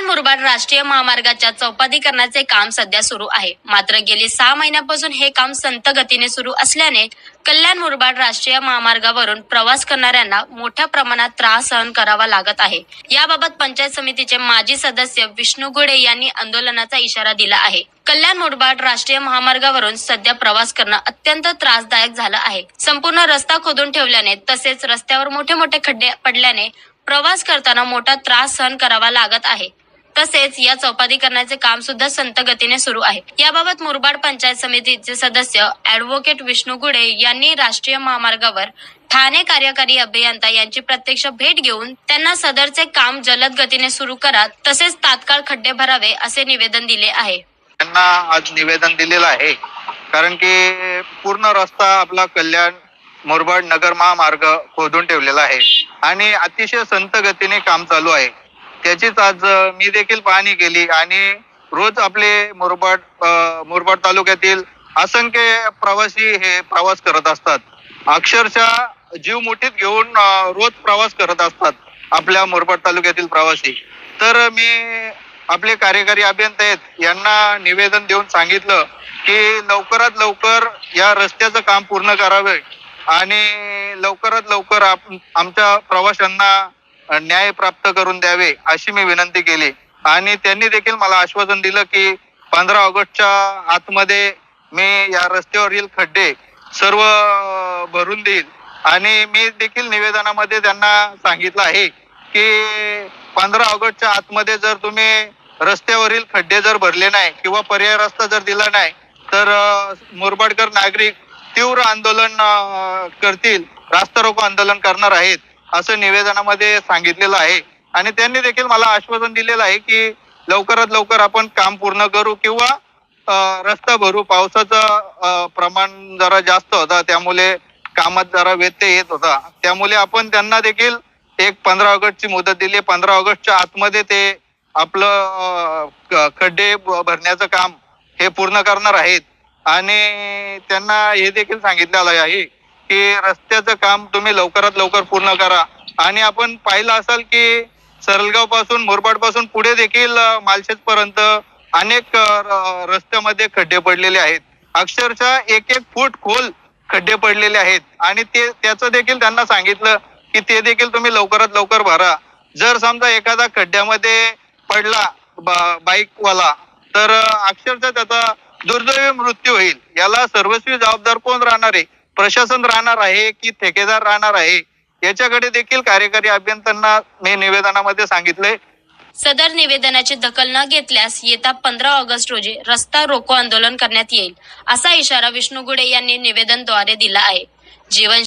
कल्याण मुरबाड राष्ट्रीय महामार्गाच्या चौपदीकरणाचे काम सध्या सुरू आहे. मात्र गेली सहा महिन्यापासून हे काम संत गतीने सुरू असल्याने कल्याण मुरबाड राष्ट्रीय महामार्गावरून प्रवास करणाऱ्यांना मोठ्या प्रमाणात त्रास सहन करावा लागत आहे. याबाबत पंचायत समितीचे माजी सदस्य विष्णू गुडे यांनी आंदोलनाचा इशारा दिला आहे. कल्याण मुरबाड राष्ट्रीय महामार्गावरून सध्या प्रवास करणं अत्यंत त्रासदायक झालं आहे. संपूर्ण रस्ता खोदून ठेवल्याने तसेच रस्त्यावर मोठे मोठे खड्डे पडल्याने प्रवास करताना मोठा त्रास सहन करावा लागत आहे. तसेच या चौपदीकरणाचे काम सुद्धा संत गतीने सुरू आहे. याबाबत मुरबाड पंचायत समितीचे सदस्य ऍडव्होकेट विष्णू गुडे यांनी राष्ट्रीय महामार्गावर ठाणे कार्यकारी अभियंता यांची प्रत्यक्ष भेट घेऊन त्यांना सदरचे काम जलद गतीने सुरू करा तसेच तात्काळ खड्डे भरावे असे निवेदन दिले आहे. त्यांना आज निवेदन दिलेलं आहे. कारण की पूर्ण रस्ता आपला कल्याण मुरबाड नगर महामार्ग खोदून ठेवलेला आहे. आणि अतिशय संत गतीने काम चालू आहे. त्याचीच आज मी देखील पाहणी केली. आणि रोज आपले मुरबाड मुरबाड तालुक्यातील असंख्य प्रवासी हे प्रवास करत असतात. अक्षरशः जीव मुठीत घेऊन रोज प्रवास करत असतात आपल्या मुरबाड तालुक्यातील प्रवासी. तर मी आपले कार्यकारी अभियंते आहेत यांना निवेदन देऊन सांगितलं की लवकरात लवकर या रस्त्याचं काम पूर्ण करावे आणि लवकरात लवकर आमच्या प्रवाशांना न्याय प्राप्त करून द्यावे अशी मी विनंती केली. आणि त्यांनी देखील मला आश्वासन दिलं की पंधरा ऑगस्टच्या आतमध्ये मी या रस्त्यावरील खड्डे सर्व भरून देईल. आणि मी देखील निवेदनामध्ये त्यांना सांगितलं आहे की पंधरा ऑगस्टच्या आतमध्ये जर तुम्ही रस्त्यावरील खड्डे जर भरले नाही किंवा पर्याय रस्ता जर दिला नाही तर मुरबाडकर नागरिक तीव्र आंदोलन करतील रास्ता रोको आंदोलन करणार आहेत. असं निवेदनामध्ये सांगितलेलं आहे. आणि त्यांनी देखील मला आश्वासन दिलेलं आहे की लवकरात लवकर आपण काम पूर्ण करू किंवा रस्ता भरू. पावसाचं प्रमाण जरा जास्त होता. त्यामुळे कामात जरा व्यत्यय येत होता. त्यामुळे आपण त्यांना देखील एक पंधरा ऑगस्टची मुदत दिली. पंधरा ऑगस्टच्या आतमध्ये ते आपलं खड्डे भरण्याचं काम हे पूर्ण करणार आहेत. आणि त्यांना हे देखील सांगितलेलं आहे की रस्त्याचं काम तुम्ही लवकरात लवकर पूर्ण करा. आणि आपण पाहिलं असाल की सरलगावपासून मुरबाडपासून पुढे देखील मालशेज पर्यंत अनेक रस्त्यामध्ये खड्डे पडलेले आहेत. अक्षरशः एक एक फूट खोल खड्डे पडलेले आहेत. आणि ते त्याचं देखील त्यांना सांगितलं की ते देखील तुम्ही लवकरात लवकर भरा. जर समजा एखादा खड्ड्यामध्ये पडला बाईक वाला तर अक्षरशः त्याचा दुर्दैवी मृत्यू होईल. याला सर्वस्वी जबाबदार कोण राहणार आहे? प्रशासन राहणार आहे की ठेकेदार राहणार आहे याच्याकडे देखील कार्यकारी अभियंत्यांना मी निवेदनामध्ये सांगितलंय. सदर निवेदनाची दखल न घेतल्यास येत्या पंधरा ऑगस्ट रोजी रस्ता रोको आंदोलन करण्यात येईल असा इशारा विष्णू गुडे यांनी निवेदनद्वारे दिला आहे. जीवन